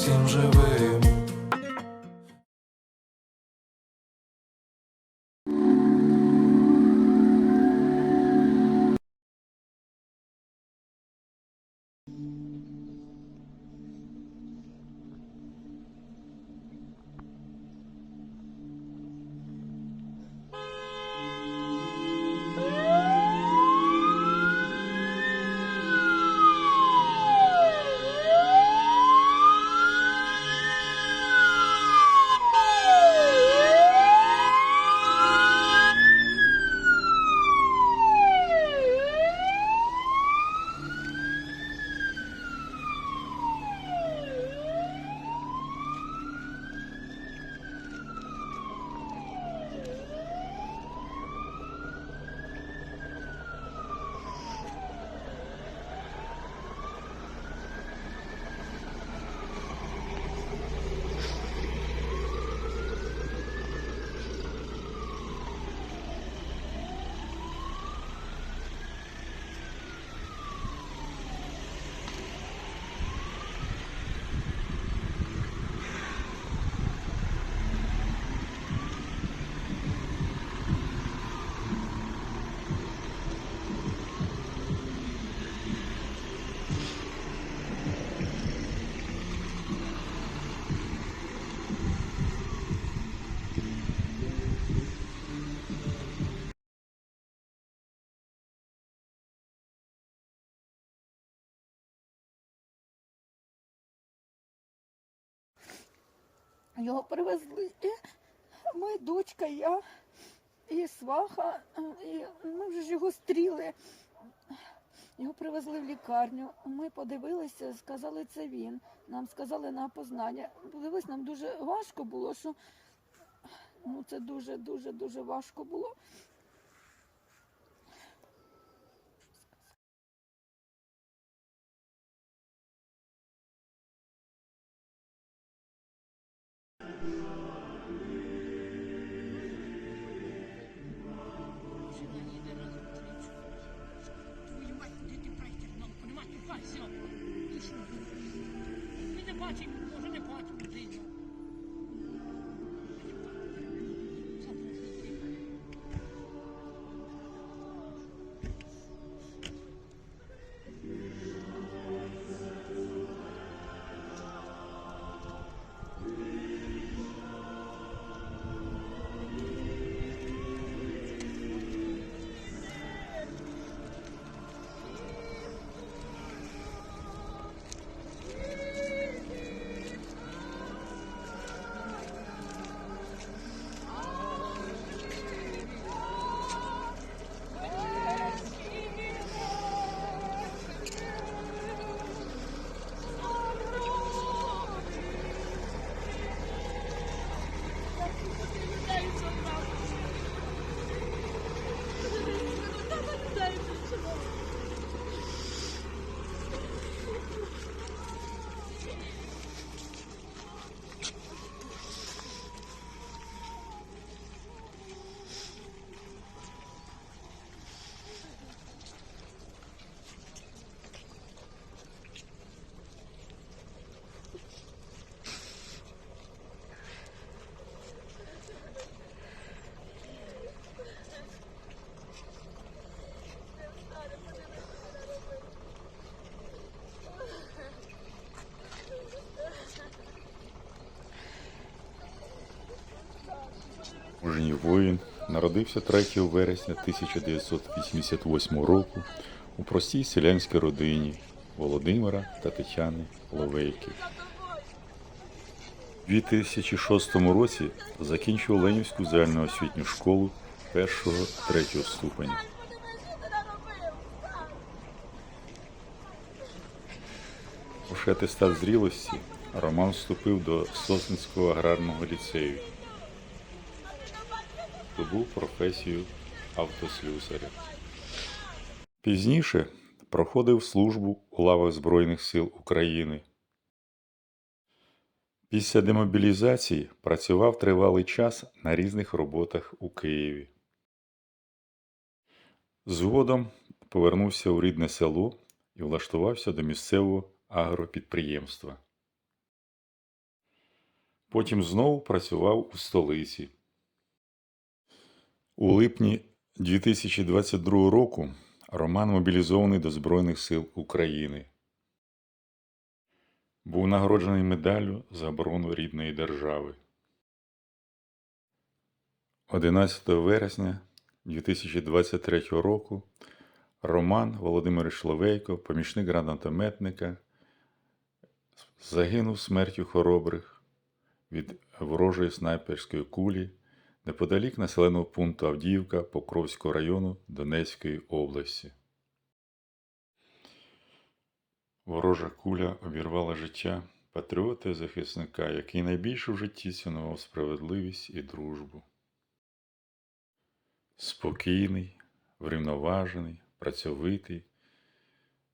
усім живим. Його привезли. Моя дочка, я і сваха, і ми вже ж його стріли. Його привезли в лікарню. Ми подивилися, сказали, це він. Нам сказали на опознання. Подивилися, нам дуже важко було, що ну, це дуже, дуже, дуже важко було. Мужній воїн народився 3 вересня 1988 року у простій селянській родині Володимира та Тетяни Ловейки. У 2006 році закінчив Ленівську загальноосвітню школу першого-третього ступеня. Лише атестат зрілості Роман вступив до Сосницького аграрного ліцею. Здобув професію автослюсаря. Пізніше проходив службу у лавах Збройних сил України. Після демобілізації працював тривалий час на різних роботах у Києві. Згодом повернувся у рідне село і влаштувався до місцевого агропідприємства. Потім знову працював у столиці. У липні 2022 року Роман мобілізований до Збройних сил України. Був нагороджений медаллю за оборону рідної держави. 11 вересня 2023 року Роман Володимир Шловейко, помічник гранатометника, загинув смертю хоробрих від ворожої снайперської кулі неподалік населеного пункту Авдіївка Покровського району Донецької області. Ворожа куля обірвала життя патріота і захисника, який найбільше в житті цінував справедливість і дружбу. Спокійний, врівноважений, працьовитий,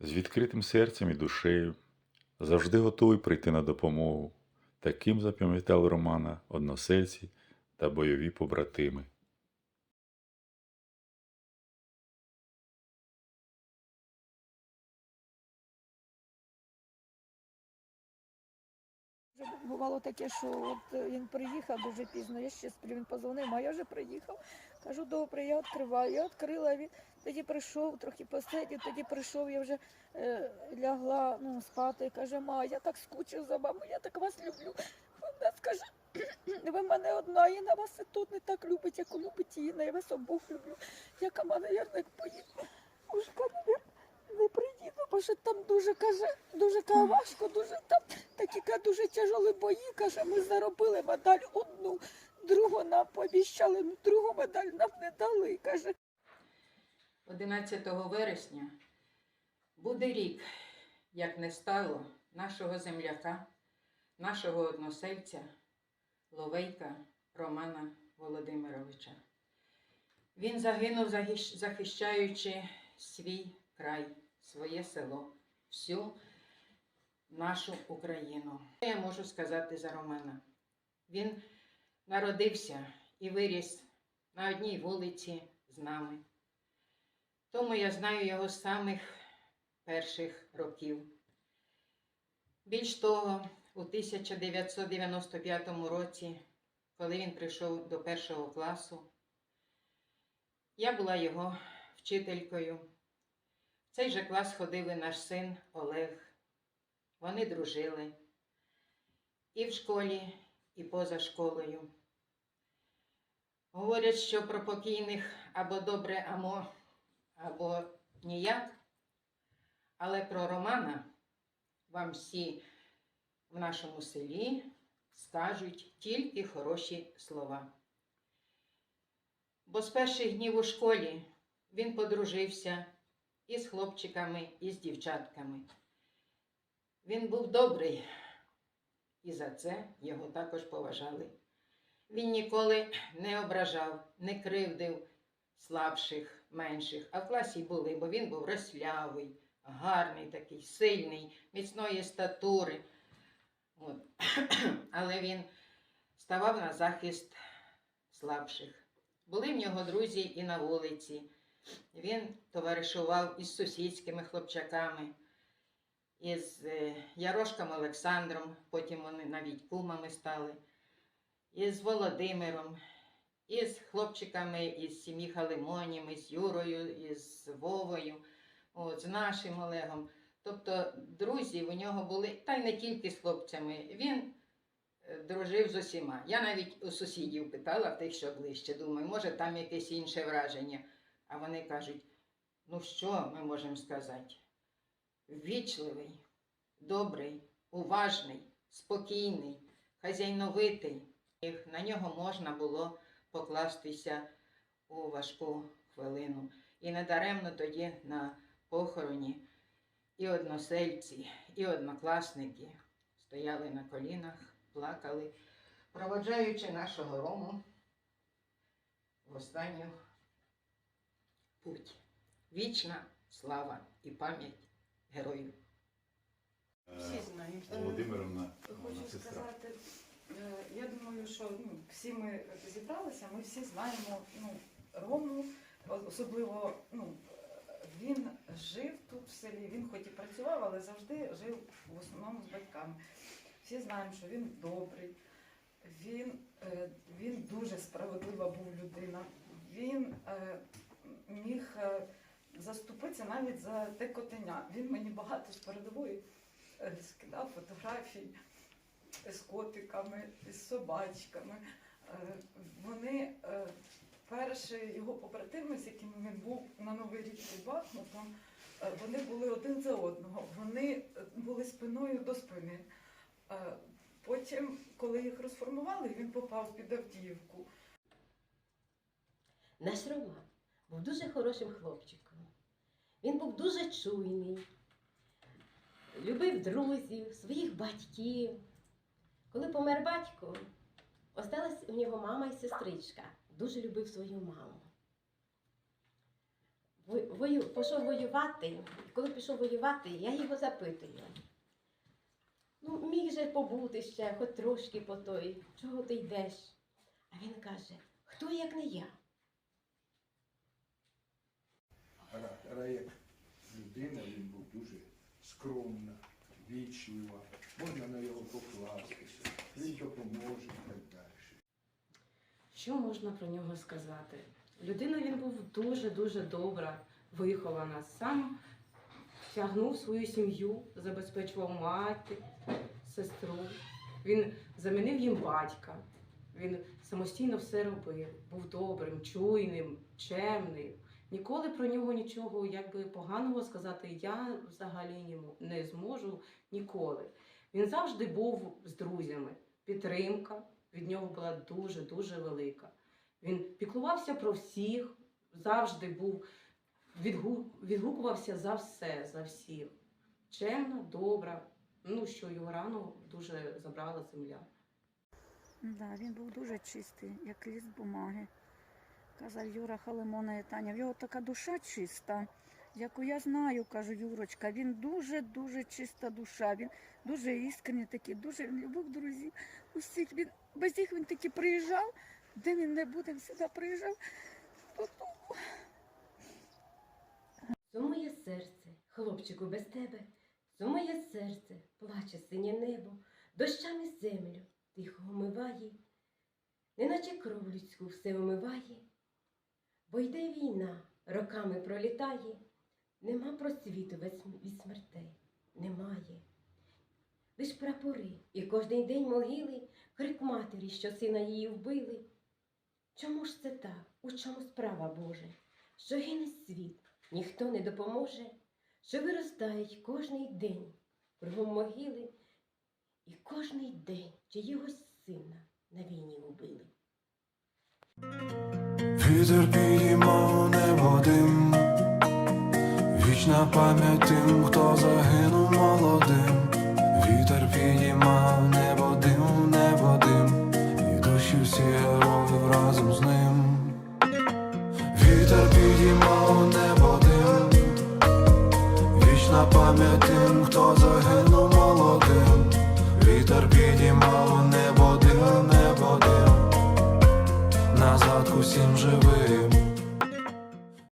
з відкритим серцем і душею, завжди готовий прийти на допомогу. Таким запам'ятали Романа односельці та бойові побратими. Бувало таке, що от е, він приїхав дуже пізно, я ще сплю, він позвонив, а я вже приїхав. Кажу, добре, я відкриваю. Я відкрила, він тоді прийшов, трохи посидів, тоді прийшов, я вже е, лягла ну, спати. Каже, ма, я так скучив за вами, я так вас люблю. Вона скаже, ви мене одна, і на вас і тут не так любить, як любить її, я вас обох люблю. Я кама, навірно, як поїду. Мужика, навірно, не приїду, бо що там дуже каже, дуже каже, важко, дуже там такі каже, дуже тяжелі бої. Каже, ми заробили медаль одну, другу нам пообіщали, ну другу медаль нам не дали. Каже, 11 вересня буде рік, як не стало нашого земляка, нашого односельця Ловейка Романа Володимировича. Він загинув, захищаючи свій край, своє село, всю нашу Україну. Що я можу сказати за Романа? Він народився і виріс на одній вулиці з нами. Тому я знаю його з самих перших років. Більш того, у 1995 році, коли він прийшов до першого класу, я була його вчителькою. В цей же клас ходив і наш син Олег. Вони дружили і в школі, і поза школою. Говорять, що про покійних або добре, або або ніяк. Але про Романа вам всі в нашому селі скажуть тільки хороші слова. Бо з перших днів у школі він подружився і з хлопчиками, і з дівчатками. Він був добрий, і за це його також поважали. Він ніколи не ображав, не кривдив слабших, менших, а в класі були, бо він був рослявий, гарний такий, сильний, міцної статури. От. Але він ставав на захист слабших. Були в нього друзі і на вулиці. Він товаришував із сусідськими хлопчаками, із е, Ярошком Олександром, потім вони навіть кумами стали, із Володимиром, із хлопчиками із сім'ї Халимонів, із Юрою, із Вовою, от, з нашим Олегом. Тобто друзі у нього були, та й не тільки з хлопцями. Він е, дружив з усіма. Я навіть у сусідів питала, тих, що ближче, думаю, може там якесь інше враження. А вони кажуть: ну що ми можемо сказати? Ввічливий, добрий, уважний, спокійний, хазяйновитий. На нього можна було покластися у важку хвилину. І недаремно тоді на похороні і односельці, і однокласники стояли на колінах, плакали, проводжаючи нашого Рому в останню путь. Вічна слава і пам'ять герою. Всі знають. Володимировна, Хочу сказати, е, я думаю, що ну, всі ми зібралися, ми всі знаємо ну, Рому, особливо ну, е, він жив тут в селі, він хоч і працював, але завжди жив в основному з батьками. Всі знаємо, що він добрий, він, е, він дуже справедлива був людина. Він е, міг е, заступитися навіть за те котеня. Він мені багато з передової скидав фотографій з котиками, з собачками. Вони перші його побратими, з якими він був на Новий рік під Бахмутом, е, вони були один за одного. Вони е, були спиною до спини. Е, Потім, коли їх розформували, він попав під Авдіївку. Наш Роман був дуже хорошим хлопчиком. Він був дуже чуйний, любив друзів, своїх батьків. Коли помер батько, осталась у нього мама і сестричка. Дуже любив свою маму. Вою, пішов воювати. І Коли пішов воювати, я його запитую. Ну, міг же побути ще, хоч трошки по той, чого ти йдеш? А він каже, хто як не я? характера як людина він був дуже скромна, вічлива, можна на його покластися, він допоможе і так далі. Що можна про нього сказати? Людина він був дуже-дуже добра, вихована. Сам тягнув свою сім'ю, забезпечував мати, сестру. Він замінив їм батька. Він самостійно все робив, був добрим, чуйним, чемним. Ніколи про нього нічого якби поганого сказати я взагалі не зможу ніколи. Він завжди був з друзями. Підтримка від нього була дуже дуже велика. Він піклувався про всіх, завжди був відгу... відгукувався за все, за всіх. Чемна, добра. Ну що його рано дуже забрала земля. Да, він був дуже чистий, як ліст бумаги. Казав Юра Халимона і Таня, в його така душа чиста. Яку я знаю, кажу Юрочка, він дуже-дуже чиста душа. Він дуже іскренний такий, дуже він любив друзів. Усіх він без їх він таки приїжджав, де він не буде, сюди приїжджав. додому. Сумує серце, хлопчику, без тебе, сумує серце, плаче синє небо, дощами землю тихо омиває, неначе кров людську все омиває, бо йде війна, роками пролітає, нема просвіту від смертей, немає. Лиш прапори і кожний день могили, крик матері, що сина її вбили. Чому ж це так? У чому справа Боже? Що гине світ, ніхто не допоможе, що виростають кожний день кругом могили, і кожний день чиїгось сина на війні убили. Вітер підіймав небо дим, вічна пам'ять тим, хто загинув